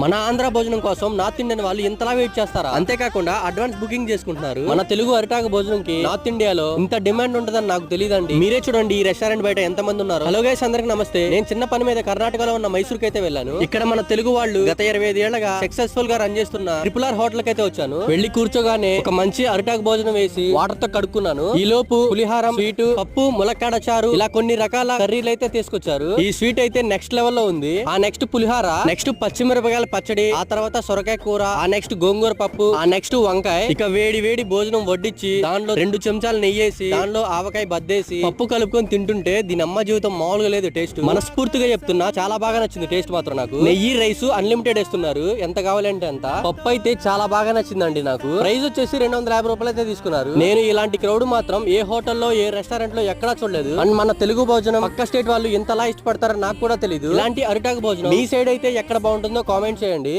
మన ఆంధ్ర భోజనం కోసం నార్త్ ఇండియన్ వాళ్ళు ఇంతలా వెయిట్ చేస్తారా? అంతేకాకుండా అడ్వాన్స్ బుకింగ్ చేసుకుంటున్నారు. మన తెలుగు అరిటాకు భోజనం కి నార్త్ ఇండియాలో ఇంత డిమాండ్ ఉంటుందని నాకు తెలియదండి మీరే చూడండి ఈ రెస్టారెంట్ బయట ఎంత మంది ఉన్నారు. హలో గైస్ అందరికి నమస్తే. నేను చిన్న పని మీద కర్ణాటకలో ఉన్న మైసూర్ అయితే వెళ్ళాను. ఇక్కడ మన తెలుగు వాళ్ళు గత ఇరవై ఐదు ఏళ్ళగా సక్సెస్ఫుల్గా రన్ చేస్తున్న ట్రిపుల్ ఆర్ హోటల్ అయితే వచ్చాను. వెళ్ళి కూర్చోగానే ఒక మంచి అరిటాకు భోజనం వేసి వాటర్తో కడుక్కున్నాను. ఈ లోపు పులిహారం స్వీట్ పప్పు ములక్కాడ చారు ఇలా కొన్ని రకాల కర్రీలు అయితే తీసుకొచ్చారు. ఈ స్వీట్ అయితే నెక్స్ట్ లెవెల్లో ఉంది. ఆ నెక్స్ట్ పులిహార నెక్స్ట్ పచ్చిమిరపకాయల పచ్చడి ఆ తర్వాత సొరకాయ కూర ఆ నెక్స్ట్ గోంగూర పప్పు ఆ నెక్స్ట్ వంకాయ. ఇక వేడి వేడి భోజనం వడ్డించి దానిలో రెండు చెంచాలు నెయ్యేసి దానిలో ఆవకాయ బద్దేసి పప్పు కలుపుకొని తింటుంటే దీని అమ్మ జీవితం మామూలుగా లేదు టేస్ట్ మనస్ఫూర్తిగా చెప్తున్నా చాలా బాగా నచ్చింది టేస్ట్ మాత్రం నాకు. నెయ్యి రైస్ అన్లిమిటెడ్ వేస్తున్నారు. ఎంత కావాలంటే అంత. పప్పు అయితే చాలా బాగా నచ్చిందండి నాకు. ప్రైస్ వచ్చేసి రెండు వందల యాభై రూపాయలు అయితే తీసుకున్నారు. నేను ఇలాంటి క్రౌడ్ మాత్రం ఏ హోటల్లో ఏ రెస్టారెంట్లో ఎక్కడా చూడలేదు. అండ్ మన తెలుగు భోజనం పక్క స్టేట్ వాళ్ళు ఇంతలా ఇష్టపడతారో నాకు కూడా తెలియదు ఇలాంటి అరిటాకు భోజనం మీ సైడ్ అయితే ఎక్కడ బాగుంటుందో కామెంట్ చేయండి